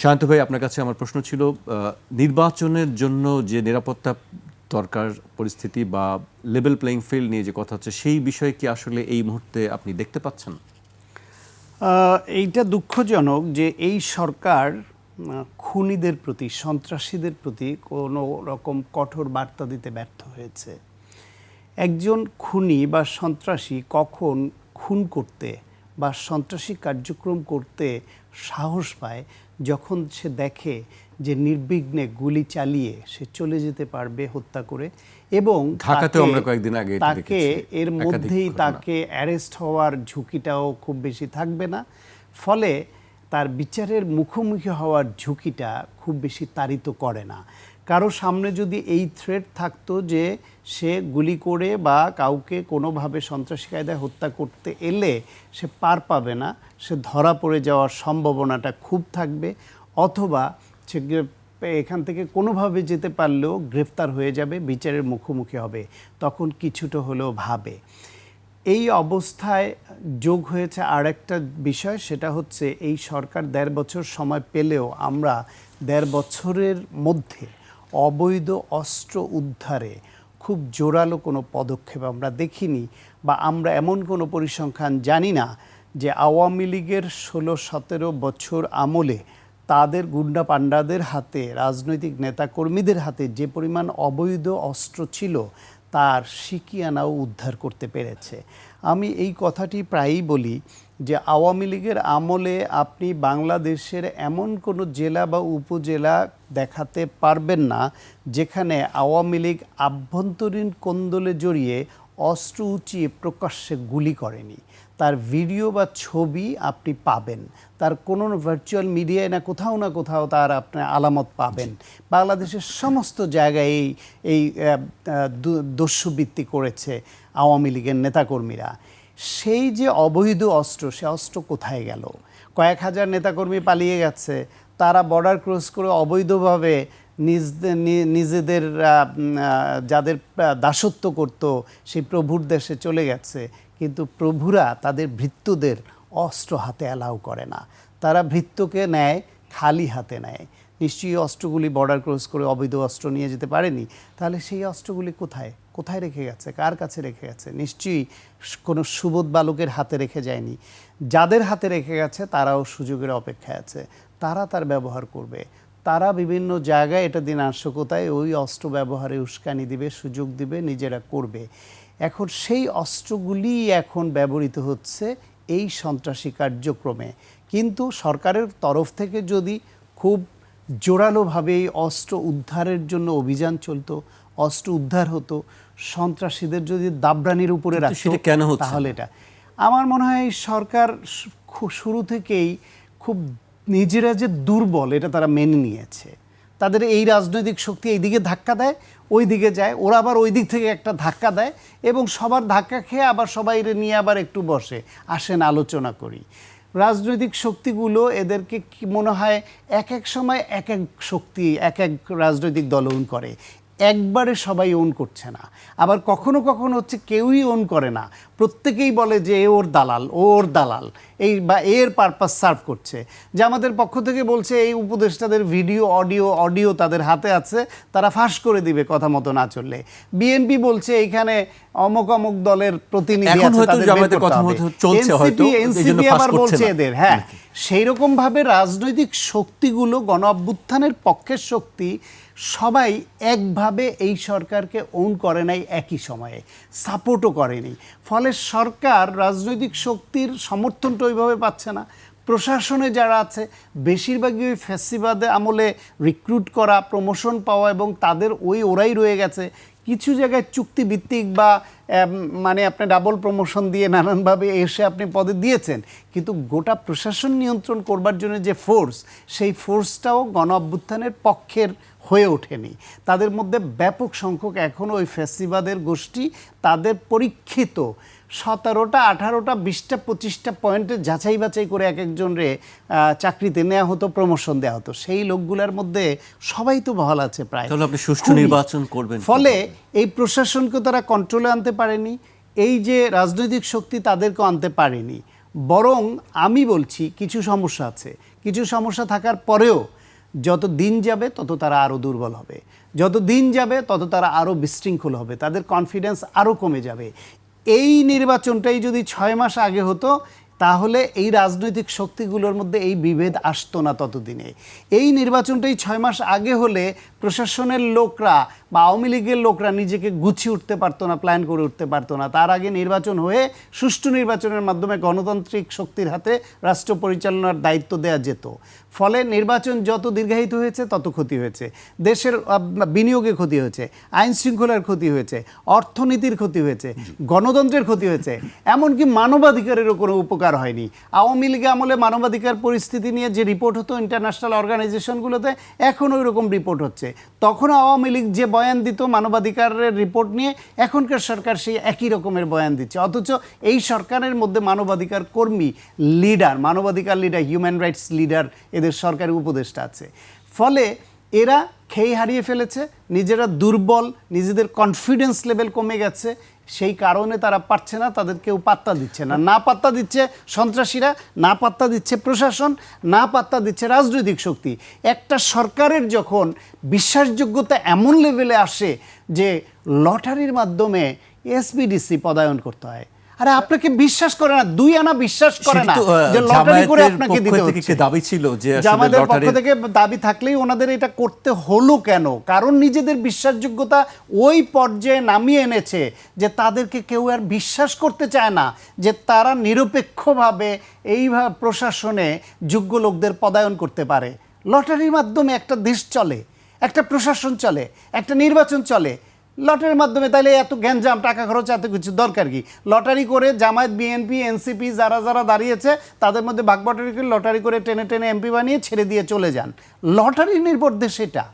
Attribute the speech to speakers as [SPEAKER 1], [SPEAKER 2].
[SPEAKER 1] শান্ত ভাই, আপনার কাছে আমার প্রশ্ন ছিল নির্বাচনের জন্য যে নিরাপত্তা দরকার, পরিস্থিতি বা লেভেল প্লেইং ফিল্ড নিয়ে যে কথা হচ্ছে, সেই বিষয়ে কি আসলে এই মুহূর্তে আপনি দেখতে পাচ্ছেন?
[SPEAKER 2] এইটা দুঃখজনক যে এই সরকার খুনিদের প্রতি, সন্ত্রাসীদের প্রতি কোনো রকম কঠোর বার্তা দিতে ব্যর্থ হয়েছে। একজন খুনি বা সন্ত্রাসী কখন খুন করতে বা সন্ত্রাসী কার্যক্রম করতে সাহস পায় যখন সে দেখে যে নির্বিঘ্নে গুলি চালিয়ে সে চলে যেতে পারবে হত্যা করে এবং
[SPEAKER 1] আমরা কয়েকদিন আগে
[SPEAKER 2] তাকে এর মধ্যেই তাকে অ্যারেস্ট হওয়ার ঝুঁকিটাও খুব বেশি থাকবে না ফলে তার বিচারের মুখোমুখি হওয়ার ঝুঁকিটা খুব বেশি তাড়িত করে না। কারও সামনে যদি এই থ্রেট থাকতো যে সে গুলি করে বা কাউকে কোনোভাবে সন্ত্রাসী কায়দায় হত্যা করতে এলে সে পার পাবে না, সে ধরা পড়ে যাওয়ার সম্ভাবনাটা খুব থাকবে, অথবা সে এখান থেকে কোনোভাবে যেতে পারলেও গ্রেফতার হয়ে যাবে, বিচারের মুখোমুখি হবে, তখন কিছুটা হলেও ভাবে। এই অবস্থায় যোগ হয়েছে আর একটা বিষয়, সেটা হচ্ছে এই সরকার দেড় বছর সময় পেলেও আমরা দেড় বছরের মধ্যে অবৈধ অস্ত্র উদ্ধারে খুব জোরালো কোনো পদক্ষেপ আমরা দেখিনি বা আমরা এমন কোনো পরিসংখ্যান জানি না যে আওয়ামী লীগের ষোলো সতেরো বছর আমলে তাদের গুন্ডা পাণ্ডাদের হাতে, রাজনৈতিক নেতাকর্মীদের হাতে যে পরিমাণ অবৈধ অস্ত্র ছিল তার সিকিয়ানাও উদ্ধার করতে পেরেছে। আমি এই কথাটি প্রায়ই বলি যে, আওয়ামী লীগের আমলে আপনি বাংলাদেশের এমন কোনো জেলা বা উপজেলা দেখাতে পারবেন না, যেখানে আওয়ামী লীগ আভ্যন্তরীণ কোন্দলে জড়িয়ে অস্ত্র উঁচিয়ে প্রকাশ্যে গুলি করেনি। তার ভিডিও বা ছবি আপনি পাবেন। তার কোনো ভার্চুয়াল মিডিয়ায় না কোথাও না কোথাও তার আপনার আলামত পাবেন। বাংলাদেশের সমস্ত জায়গায় এই এই দস্যুবৃত্তি করেছে আওয়ামী লীগের নেতাকর্মীরা। সেই যে অবৈধ অস্ত্র, সে অস্ত্র কোথায় গেল? কয়েক হাজার নেতাকর্মী পালিয়ে গেছে। তারা বর্ডার ক্রস করে অবৈধভাবে নিজদের, নি- নিজেদের যাদের দাসত্ব করত, সেই প্রভুর দেশে চলে গেছে। কিন্তু প্রভুরা তাদের ভৃত্যদের অস্ত্র হাতে অ্যালাউ করে না। তারা ভৃত্যকে নেয়, খালি হাতে নেয়। নিশ্চয়ই অস্ত্রগুলি বর্ডার ক্রস করে অবৈধ অস্ত্র নিয়ে যেতে পারেনি। তাহলে সেই অস্ত্রগুলি কোথায়? কোথায় রেখে গেছে? কার কাছে রেখে গেছে? নিশ্চয়ই কোনো সুবোধ বালকের হাতে রেখে যায়নি। যাদের হাতে রেখে গেছে, তারাও সুযোগের অপেক্ষায় আছে। তারা তার ব্যবহার করবে। তারা বিভিন্ন জায়গায় এটা দিন নাশকতায় ওই অস্ত্র ব্যবহারে উস্কানি দিবে, সুযোগ দিবে, নিজেরা করবে। এখন সেই অস্ত্রগুলি এখন ব্যবহৃত হচ্ছে এই সন্ত্রাসী কার্যক্রমে। কিন্তু সরকারের তরফ থেকে যদি খুব জোরালোভাবে এই অস্ত্র উদ্ধারের জন্য অভিযান চলতো অস্ত্র উদ্ধার হতো সন্ত্রাসীদের যদি দাবরানির উপরে রাখতো
[SPEAKER 1] কেন
[SPEAKER 2] তাহলে এটা। আমার মনে হয় সরকার শুরু থেকেই খুব নিজেরা যে দুর্বল এটা তারা মেনে নিয়েছে। তাদের এই রাজনৈতিক শক্তি এই দিকে ধাক্কা দেয় ওই দিকে যায়। ওরা আবার ওই দিক থেকে একটা ধাক্কা দেয় এবং সবার ধাক্কা খেয়ে আবার সবাই নিয়ে আবার একটু বসে, আসেন, আলোচনা করি। রাজনৈতিক শক্তিগুলো এদেরকে কি মনে হয় এক এক সময় এক এক শক্তি, এক এক রাজনৈতিক দল ওন করে। একবারে সবাই ওন করছে না। আবার কখনো কখনো হচ্ছে কেউই ওন করে না। প্রত্যেকেই বলে যে ওর দালাল ওর দালাল। এই বা এর পারপাস সার্ভ করছে। যে আমাদের পক্ষ থেকে বলছে এই উপদেষ্টাদের ভিডিও অডিও অডিও তাদের হাতে আছে তারা ফাঁস করে দিবে কথা মতো না চললে। বিএনপি বলছে এইখানে অমক অমক দলের প্রতিনিধি আছে তাদের
[SPEAKER 1] কথা চলছে হয়তো, ফাঁস
[SPEAKER 2] আবার বলছে এদের হ্যাঁ সেই রকমভাবে রাজনৈতিক শক্তিগুলো গণ অভ্যুত্থানের পক্ষের শক্তি সবাই একভাবে এই সরকারকে ওন করে নাই একই সময়ে। সাপোর্টও করেনি। ফলে সরকার রাজনৈতিক শক্তির সমর্থনটা ওইভাবে পাচ্ছে না। প্রশাসনে যারা আছে, বেশিরভাগই ওই ফ্যাসিবাদে আমলে রিক্রুট করা প্রমোশন পাওয়া এবং তাদের ওই ওরাই রয়ে গেছে। কিছু জায়গায় চুক্তিভিত্তিক বা মানে আপনি ডাবল প্রমোশন দিয়ে নানানভাবে এসে আপনি পদে দিয়েছেন। কিন্তু গোটা প্রশাসন নিয়ন্ত্রণ করবার জন্য যে ফোর্স সেই ফোর্সটাও গণ অভ্যুত্থানের পক্ষের হয়ে ওঠেনি। তাদের মধ্যে ব্যাপক সংখ্যক এখনও ওই ফ্যাসিবাদের গোষ্ঠী, তাদের পরীক্ষিত। সতেরোটা আঠারোটা বিশটা পঁচিশটা পয়েন্টে যাচাই বাছাই করে এক একজনরে চাকরিতে নেওয়া হতো প্রমোশন দেওয়া হতো। সেই লোকগুলোর মধ্যে সবাই তো বহাল আছে প্রায়।
[SPEAKER 1] তাহলে আপনি সুষ্ঠু নির্বাচন করবেন
[SPEAKER 2] ফলে এই প্রশাসনকে তারা কন্ট্রোলে আনতে পারেনি। এই যে রাজনৈতিক শক্তি তাদেরকে আনতে পারেনি। বরং আমি বলছি কিছু সমস্যা আছে। কিছু সমস্যা থাকার পরেও যত দিন যাবে তত তারা আরও দুর্বল হবে। যত দিন যাবে তত তারা আরও বিশৃঙ্খল হবে। তাদের কনফিডেন্স আরও কমে যাবে। এই নির্বাচনটাই যদি ছয় মাস আগে হতো, তাহলে এই রাজনৈতিক শক্তিগুলোর মধ্যে এই বিভেদ আসতো না ততদিনে। এই নির্বাচনটাই ছয় মাস আগে হলে প্রশাসনের লোকরা বা আওয়ামী লীগের লোকরা নিজেকে গুছিয়ে উঠতে পারতো না প্ল্যান করে উঠতে পারতো না। তার আগে নির্বাচন হয়ে সুষ্ঠু নির্বাচনের মাধ্যমে গণতান্ত্রিক শক্তির হাতে রাষ্ট্র পরিচালনার দায়িত্ব দেওয়া যেত। ফলে নির্বাচন যত দীর্ঘায়িত হয়েছে, তত ক্ষতি হয়েছে। দেশের বিনিয়োগে ক্ষতি হয়েছে, আইন শৃঙ্খলার ক্ষতি হয়েছে, অর্থনীতির ক্ষতি হয়েছে, গণতন্ত্রের ক্ষতি হয়েছে। এমনকি মানবাধিকারেরও কোনো উপকার হয়নি। আওয়ামী লীগ আমলে মানবাধিকার পরিস্থিতি নিয়ে যে রিপোর্ট হতো ইন্টারন্যাশনাল অর্গানাইজেশনগুলোতে এখন ওই রকম রিপোর্ট হচ্ছে। তখন আওয়ামী লীগ যে বয়ান দিত মানবাধিকারের রিপোর্ট নিয়ে, এখনকার সরকার সেই একই রকমের বয়ান দিচ্ছে। অথচ এই সরকারের মধ্যে মানবাধিকার কর্মী লিডার মানবাধিকার লিডার হিউম্যান রাইটস লিডার এদের সরকারি উপদেষ্টা আছে। ফলে এরা খেই হারিয়ে ফেলেছে, নিজেরা দুর্বল, নিজেদের কনফিডেন্স লেভেল কমে গেছে সেই কারণে তারা পারছে না তাদের কেউ পাত্তা দিচ্ছে না। না পাত্তা দিচ্ছে সন্ত্রাসীরা, না পাত্তা দিচ্ছে প্রশাসন, না পাত্তা দিচ্ছে রাজনৈতিক শক্তি। একটা সরকারের যখন বিশ্বাসযোগ্যতা এমন লেভেলে আসে যে লটারির মাধ্যমে এসবিডিসি পদায়ন করতে হয় আরে আপনাকে বিশ্বাস করে না দুই আনা বিশ্বাস করে না যে লটারি করে আপনাকে দিতে হচ্ছে।
[SPEAKER 1] দাবি ছিল যে
[SPEAKER 2] জামায়াতের পক্ষ থেকে দাবি থাকলেই ওনাদের এটা করতে হলো কেন? কারণ নিজেদের বিশ্বাসযোগ্যতা ওই পর্যায়ে নামিয়ে এনেছে যে তাদেরকে কেউ আর বিশ্বাস করতে চায় না যে তারা নিরপেক্ষভাবে এইভাবে প্রশাসনে যোগ্য লোকদের পদায়ন করতে পারে। লটারির মাধ্যমে একটা দেশ চলে একটা প্রশাসন চলে একটা নির্বাচন চলে লটারির মাধ্যমে তাহলে এত গ্যাঞ্জাম, টাকা খরচ, এত কিছু দরকার কি? লটারি করে জামায়াত, বিএনপি, এনসিপি যারা যারা দাঁড়িয়েছে, তাদের মধ্যে বাগবাটারি করে লটারি করে টেনে টেনে এমপি বানিয়ে ছেড়ে দিয়ে চলে যান। লটারি নির্ভর দেশ এটা।